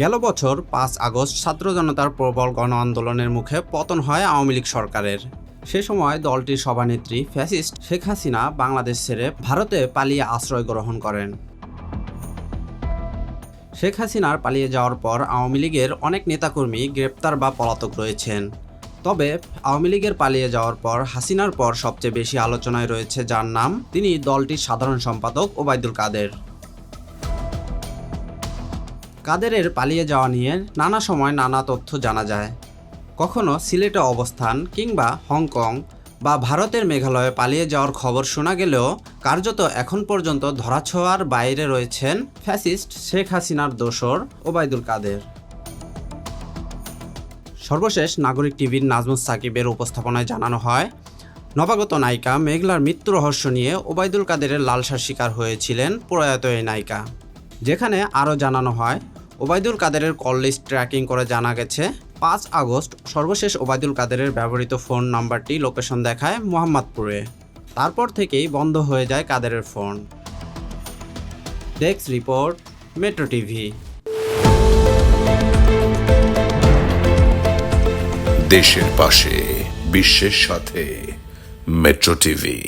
গেল বছর পাঁচ আগস্ট ছাত্র জনতার প্রবল গণ আন্দোলনের মুখে পতন হয় আওয়ামী লীগ সরকারের। সে সময় দলটির সভানেত্রী ফ্যাসিস্ট শেখ হাসিনা বাংলাদেশ ছেড়ে ভারতে পালিয়ে আশ্রয় গ্রহণ করেন। শেখ হাসিনার পালিয়ে যাওয়ার পর আওয়ামী লীগের অনেক নেতাকর্মী গ্রেপ্তার বা পলাতক রয়েছেন। তবে আওয়ামী লীগের পালিয়ে যাওয়ার পর হাসিনার পর সবচেয়ে বেশি আলোচনায় রয়েছে যার নাম, তিনি দলটির সাধারণ সম্পাদক ওবায়দুল কাদের। কাদেরের পালিয়ে যাওয়া নিয়ে নানা সময় নানা তথ্য জানা যায়। কখনো সিলেটে অবস্থান কিংবা হংকং বা ভারতের মেঘালয়ে পালিয়ে যাওয়ার খবর শোনা গেলেও কার্যত এখন পর্যন্ত ধরাছোঁয়ার বাইরে রয়েছেন ফ্যাসিস্ট শেখ হাসিনার দোসর ওবায়দুল কাদের। সর্বশেষ নাগরিক টিভির নাজমুস সাকিবের উপস্থাপনায় জানানো হয়, নবাগত নায়িকা মেঘলার মৃত্যু রহস্য নিয়ে ওবায়দুল কাদেরের লালসার শিকার হয়েছিলেন প্রয়াত এই নায়িকা। যেখানে আরও জানানো হয়, ওবায়দুল কাদেরের কল লিস্ট ট্র্যাকিং করে জানা গেছে, পাঁচ আগস্ট সর্বশেষ ওবায়দুল কাদেরের ব্যবহৃত ফোন নাম্বারটি লোকেশন দেখায় মোহাম্মদপুরে। তারপর থেকেই বন্ধ হয়ে যায় কাদেরের phone. Desk report, Metro TV. দেশের পাশে, বিশ্বের সাথে, মেট্রো টিভি।